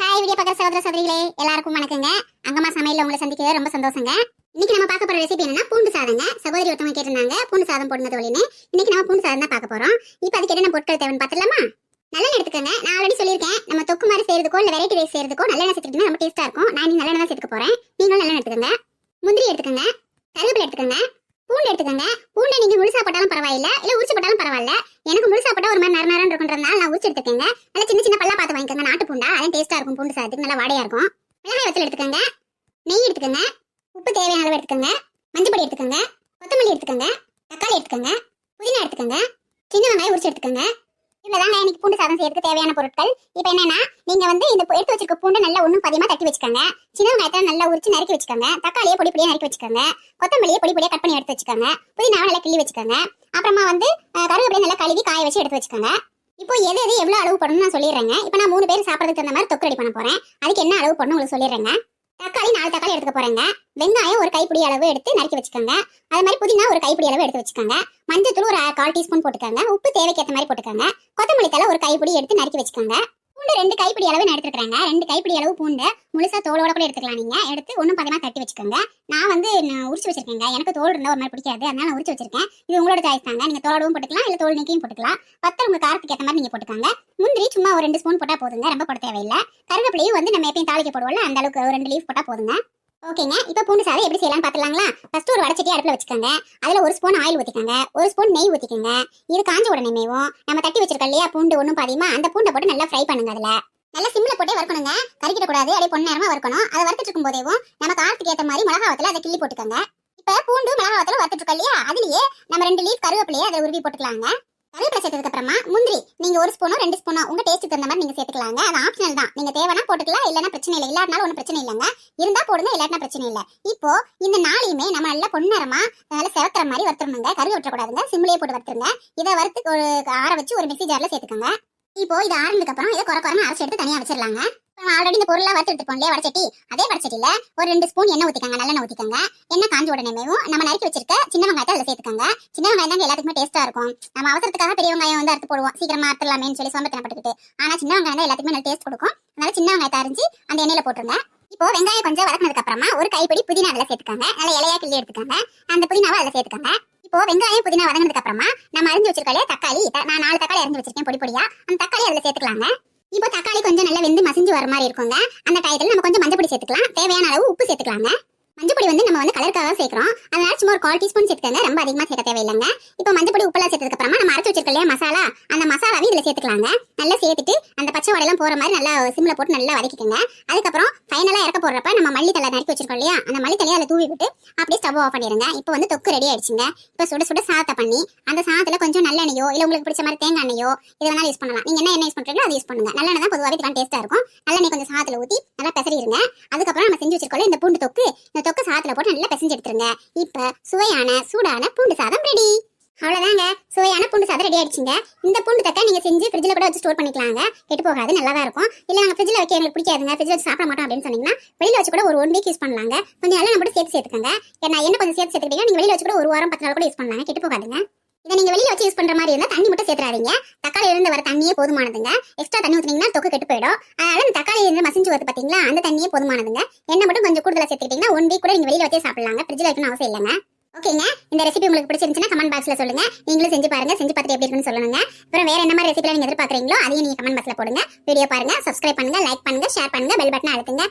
Hi video பார்க்குற சகோதர சகோதரிகளே எல்லாருக்கும் வணக்கங்க. அங்கம்மா சமையல்ல உங்களை சந்திக்கிறது ரொம்ப சந்தோஷங்க. இன்னைக்கு நம்ம பார்க்க போற ரெசிபி என்னன்னா பூண்டு சாதங்க. சகோதரி ஒருத்தவங்க கேட்டிருந்தாங்க பூண்டு சாதம் போடுங்க தோழின்னு இன்னைக்கு நம்ம பூண்டு சாதம் தான் பார்க்க போறோம். இப்போ அதுக்கு என்னென்ன பொருட்கள் தேவைன்னு பார்த்துலாமா நல்லெண்ணெய் எடுத்துக்கோங்க. நான் ஆல்ரெடி சொல்லியிருக்கேன். நம்ம தொக்கு மாதிரி செய்யறதுக்கோ இல்லை வெரைட்டி ரைஸ் செய்யறதுக்கோ நல்லெண்ணெய் சேர்த்துக்கிட்டா ரொம்ப டேஸ்ட்டாக இருக்கும். நான் இன்னும் நல்லெண்ணெய் தான் சேர்த்துக்க போறேன். நீங்களும் நல்லெண்ணெய் எடுத்துக்கோங்க. முந்திரி எடுத்துக்கோங்க. கருவேப்பிலை எடுத்துக்கோங்க. பூண்டு எடுத்துக்கோங்க. பூண்டை நீங்கள் முழுசாக போட்டாலும் பரவாயில்ல. இல்லை உரிச்சு போட்டாலும் பரவாயில்ல எனக்கு முழுசா போட்டா ஒரு மாதிரி நர நரன்னு இருக்குன்றதுனால நான் உரிச்சு எடுத்துக்கோங்க நல்ல சின்ன சின்ன பல்லா பார்த்து வாங்கிக்கோங்க நாட்டு பூண்டா அதான் டேஸ்டா இருக்கும் பூண்டு சாதத்துக்கு நல்லா வாடையாக இருக்கும். மிளகாய் வச்சல் எடுத்துக்கோங்க. நெய் எடுத்துக்கோங்க. உப்பு தேவையான அளவு எடுத்துக்கோங்க. மஞ்சப்பொடி எடுத்துக்கோங்க. கொத்தமல்லி எடுத்துக்கோங்க. தக்காளி எடுத்துக்கோங்க. புதினா எடுத்துக்கோங்க. சின்ன வெங்காயம் உரிச்சு எடுத்துக்கோங்க. இவ்வளோதாங்க இன்னைக்கு பூண்டு சாதம் செய்யறதுக்கு தேவையான பொருட்கள். இப்போ என்னன்னா நீங்கள் வந்து இந்த எடுத்து வச்சிருக்க பூண்டு நல்லா ஒன்றும் பதியமா தட்டி வச்சுக்கோங்க. சின்ன வெங்காயத்தை நல்லா உரிச்சு நறுக்கி வச்சுக்கோங்க. தக்காளியை பொடி பொடியாக நறுக்கி வச்சுக்கோங்க. கொத்தமல்லியை பொடி பொடியாக கட் பண்ணி எடுத்து வச்சுக்கோங்க. புதினாவை நல்லா கிள்ளி வச்சுக்கோங்க. அப்புறமா வந்து கருவேப்பிலையை நல்லா கழுவி காய வச்சு எடுத்து வச்சுக்கோங்க. இப்போ எது எது எவ்வளவு அளவு பண்ணணும் நான் சொல்லிடுறேங்க. இப்போ நான் மூணு பேர் சாப்பிட்றதுக்கு தகுந்த மாதிரி தொக்கு ரெடி பண்ண போறேன். அதுக்கு என்ன அளவு பண்ணணும் உங்களுக்கு சொல்லிடுறேங்க. தக்காளி நாலு தக்காளி எடுத்துக்க போறேங்க. வெங்காயம் ஒரு கைப்பிடி அளவு எடுத்து நறுக்கி வச்சுக்கோங்க. அது மாதிரி புதினா ஒரு கைப்பிடி அளவு எடுத்து வச்சுக்கோங்க. மஞ்சத்தூள் ஒரு கால் டீஸ்பூன் போட்டுக்கோங்க. உப்பு தேவைக்கு ஏற்ற மாதிரி போட்டுக்கோங்க. கொத்தமல்லி தலை ஒரு கைப்பிடி எடுத்து நறுக்கி வச்சுக்கோங்க. பூண்டு ரெண்டு கைப்பிடி அளவு நான் எடுத்துக்கிறேங்க ரெண்டு கைப்பிடி அளவு பூண்டு. முழுசா தோலோட கூட எடுத்துக்கலாம் நீங்க. எடுத்து ஒன்றும் பதமா தட்டி வச்சுக்கோங்க. நான் வந்து உரிச்சு வச்சிருக்கேங்க. எனக்கு தோல் இருந்தால் ஒரு மாதிரி பிடிக்காது. அதனால நான் உரிச்சு வச்சிருக்கேன். இது உங்களோட சாய்ஸ் தாங்க. நீங்க தோலோடவும் போட்டுக்கலாம். இல்ல தோல் நீக்கியும் போட்டுக்கலாம். வத்தல் உங்க காரத்துக்கு ஏற்ற மாதிரி நீங்க போட்டுக்காங்க. முந்திரி சும்மா ஒரு ரெண்டு ஸ்பூன் போட்டா போதுங்க. ரொம்ப போட தேவையில்லை. கருவேப்பிலையும் வந்து நம்ம எப்பயும் தாளிக்க போடுவோம்ல அந்த அளவுக்கு ஒரு ரெண்டு லீஃப் போட்டா போதுங்க. ஓகேங்க. இப்போ பூண்டு சாதம் எப்படி செய்யலாம்னு பார்த்துலாங்களா ஃபர்ஸ்ட் ஒரு வடச்சட்டி அடுப்பில் வச்சுக்கோங்க. அதில் ஒரு ஸ்பூன் ஆயில் ஊற்றிக்கோங்க ஒரு ஸ்பூன் நெய் ஊற்றிக்கோங்க இது காஞ்ச உடனே மேவும். நம்ம தட்டி வச்சிருக்கோம் இல்லையா பூண்டு ஒன்றும் பாதியமாக அந்த பூண்டை போட்டு நல்லா ஃப்ரை பண்ணுங்க அதில். நல்லா சிம்மில் போட்டே வறுக்கணுங்க. கறிக்கிடக்கூடாது அப்படியே அப்படியே பொன்னேரமா வறுக்கணும். அதை வறுத்துட்டு இருக்கும் போதேவும் நம்ம காரத்துக்கு ஏற்ற மாதிரி மிளகா வத்தல அதை கிள்ளி போட்டுக்கோங்க. இப்போ பூண்டு மிளகா வத்தல வறுத்துட்டு இருக்கோம் இல்லையா? அதுலயே நம்ம ரெண்டு லீஃப் கருவேப்பிலையே அதை உருவி போட்டுக்கலாங்க. கருவேப்பிலை சேர்த்ததுக்கு அப்புறமா முந்திரி. நீங்க ஒரு ஸ்பூனோ ரெண்டு ஸ்பூனோ உங்க டேஸ்ட்டுக்கு தகுந்த மாதிரி நீங்க சேர்த்துக்கலாங்க. அது ஆப்ஷனல் தான். நீங்க தேவைனா போட்டுக்கலாம் இல்லைன்னா பிரச்சனை இல்லை. இல்லாட்டினாலும் ஒன்றும் பிரச்சனை இல்லைங்க. இருந்தா போடுங்க இல்லாட்டினா பிரச்சனை இல்லை. இப்போ இந்த நாளையுமே நம்ம நல்லா பொன்னரமா நல்லா செவக்கிற மாதிரி வறுத்துறணுங்க கருவி விட்டுறக்கூடாதுங்க. சிம்லேயே போட்டு வறுத்துருங்க. இதை வறுத்து ஒரு ஆற வச்சு ஒரு மிக்சி ஜாரில் சேர்த்துக்கோங்க. இப்போ இது ஆறுனதுக்கு அப்புறம் இதை குறை குறைன்னு அரைச்சி எடுத்து தனியாக வச்சிடலாங்க ஆல்ரெடி இந்த பொருளா வறுத்து எடுத்துப்போம் இல்லையா வடச்சட்டி அதே வடச்சட்டியில ஒரு ரெண்டு ஸ்பூன் எண்ணெய் ஊற்றிக்கங்க நல்லெண்ணெய் ஊத்திக்கோங்க. எண்ணெய் காஞ்சி உடனேவும் நம்ம நறுக்கி வச்சிருக்க சின்ன வெங்காயத்தை அதில் சேர்த்துக்கோங்க. சின்ன வெங்காயம் தாங்க எல்லாத்துக்குமே டேஸ்டா இருக்கும். நம்ம அவசரத்துக்காக பெரிய வெங்காயம் வந்து அறுத்து போடுவோம். சீக்கிரமா அறுத்துலாமேன்னு சொல்லி சோம்பத்தனப்பட்டுக்கிட்டு ஆனா சின்ன வெங்காயம் தான் எல்லாத்துக்குமே நல்ல டேஸ்ட் கொடுக்கும். அதனால சின்ன வெங்காயத்தை அரிஞ்சு அந்த எண்ணெயில் போட்டுருங்க. இப்போ வெங்காயம் கொஞ்சம் வதக்கினதுக்கு அப்புறமா ஒரு கைப்பிடி புதினா அதில் சேர்த்துக்கோங்க. நல்ல இலையா கிள்ளி எடுத்துக்கோங்க. அந்த புதினாவை அதில் சேர்த்துக்கோங்க. இப்போ வெங்காயம் புதினா வதங்கினதுக்கு அப்புறமா நம்ம அரிஞ்சு வச்சிருக்கோம் தக்காளி நான் நாலு தக்காளி அரிஞ்சு வச்சிருக்கேன் பொடி பொடியா. அந்த தக்காளி அதில் சேர்த்துக்கலாங்க. இப்போ தக்காளி கொஞ்சம் நல்லா வெந்து மசிஞ்சு வர மாதிரி இருக்குங்க. அந்த டயத்தில் நம்ம கொஞ்சம் மஞ்சள் பொடி சேர்த்துக்கலாம். தேவையான அளவு உப்பு சேர்த்துக்கலாங்க. மஞ்சள் பொடி வந்து நம்ம வந்து கலருக்காக சேர்க்குறோம். அதனால சும்மா ஒரு கால் டீஸ்பூன் சேர்த்துக்கங்க. ரொம்ப அதிகமாக சேர்க்க தேவையில்லைங்க. இப்போ மஞ்சள் பொடி உப்பெல்லாம் சேர்த்ததுக்கு அப்புறமா நம்ம அரைச்சி வச்சிருக்க இல்லையா மசாலா? அந்த மசாலாவையும் இதில் சேர்த்துக்கலாங்க. நல்லா சேர்த்துட்டு அந்த பச்சை வடையெல்லாம் போகிற மாதிரி நல்லா சிம்ல போட்டு நல்லா வதக்கிக்கோங்க. அதுக்கப்புறம் ஃபைனலாக இறக்க போடுறப்ப நம்ம மல்லி தலை நறுக்கி வச்சிருக்கோம் இல்லையா அந்த மல்லி தலையை அதில் தூவி விட்டு அப்படியே ஸ்டவ் ஆஃப் பண்ணிடுங்க இப்போ வந்து தொக்கு ரெடி ஆயிடுச்சுங்க. இப்போ சுட சுட சாதத்தை பண்ணி அந்த சாதத்தில் கொஞ்சம் நல்லெண்ணெயோ இல்லை உங்களுக்கு பிடிச்ச மாதிரி தேங்காய் எண்ணெயோ இது வேணாலும் யூஸ் பண்ணலாம். நீங்கள் என்ன எண்ணெய் யூஸ் பண்ணுறீங்களோ அதை யூஸ் பண்ணுங்க. நல்லெண்ணெய் தான் பொதுவாகவே இதுக்கான டேஸ்ட்டாக இருக்கும். நல்லெண்ணெய் கொஞ்சம் சாதத்தில் ஊற்றி நல்லா பெசரிடுங்க. அதுக்கப்புறம் நம்ம செஞ்சு வச்சிருக்கோம் இந்த பூண்டு தொக்கு இந்த தொக்கு சாதத்தில் போட்டு நல்லா பிசைஞ்சு எடுத்துருங்க. இப்போ சுவையான சூடான பூண்டு சாதம் ரெடி அவ்வளோதாங்க சுவையான பூண்டு சாதம் ரெடி ஆயிடுச்சுங்க. இந்த பூண்டு தக்கா நீங்கள் செஞ்சு ஃப்ரிட்ஜில் கூட வச்சு ஸ்டோர் பண்ணிக்கலாங்க. கெட்டு போகாது நல்லா தான் இருக்கும். இல்லை நாங்கள் ஃப்ரிட்ஜில் வைக்க எங்களுக்கு பிடிக்காதுங்க. ஃப்ரிட்ஜில் வச்சு சாப்பிட மாட்டோம் அப்படின்னு சொன்னீங்கன்னா வெளியில் வச்சு கூட ஒரு ஒன் வீக் யூஸ் பண்ணலாங்க. கொஞ்சம் நல்லா நம்ம சேர்த்து சேர்த்துக்கங்க. ஏன்னா என்ன கொஞ்சம் சேர்த்து சேர்த்துக்கிட்டீங்க நீங்கள் வெளியில் வச்சு கூட ஒரு வாரம் பத்து நாள் கூட யூஸ் பண்ணலாங்க. கெட்டு போகாதுங்க. இதை நீங்கள் வெளியில் வச்சு யூஸ் பண்ணுற மாதிரி இருந்தால் தண்ணி மட்டும் சேர்த்துறாதீங்க. தக்காளி இருந்து வர தண்ணியே போதுமானதுங்க. எக்ஸ்ட்ரா தண்ணி ஊற்றினீங்கன்னா தொக்கு கெட்டு போயிடும். அதனால இந்த தக்காளி இருந்து மசிஞ்சு வருது பார்த்தீங்களா அந்த தண்ணியே போதுமானதுங்க. எண்ணெய் மட்டும் கொஞ்சம் கூடுதலாக சேர்த்துக்கிட்டீங்கன்னா ஒன் வீக் கூட நீங்கள் வெளியில் வச்சே சாப்பிடலாங்க. ஃப்ரிட்ஜில் வைக்கணும் அவசியம் இல்லைங்க. ஓகேங்க. இந்த ரெசிபி உங்களுக்கு பிடிச்சிருந்துச்சுன்னா கமெண்ட் பாக்ஸ்ல சொல்லுங்க. நீங்களும் செஞ்சு பாருங்க. செஞ்சு பார்த்துட்டு எப்படி இருக்குன்னு சொல்லுங்க அப்புறம் வேற என்ன மாதிரி ரெசிபிலாம் நீங்க எதிர்பார்க்குறீங்களோ அதையும் நீங்க கமெண்ட் பாக்ஸ்ல போடுங்க. வீடியோ பாருங்க சப்ஸ்கிரைப் பண்ணுங்க லைக் பண்ணுங்க ஷேர் பண்ணுங்க பெல் பட்டனை அழுத்துங்க.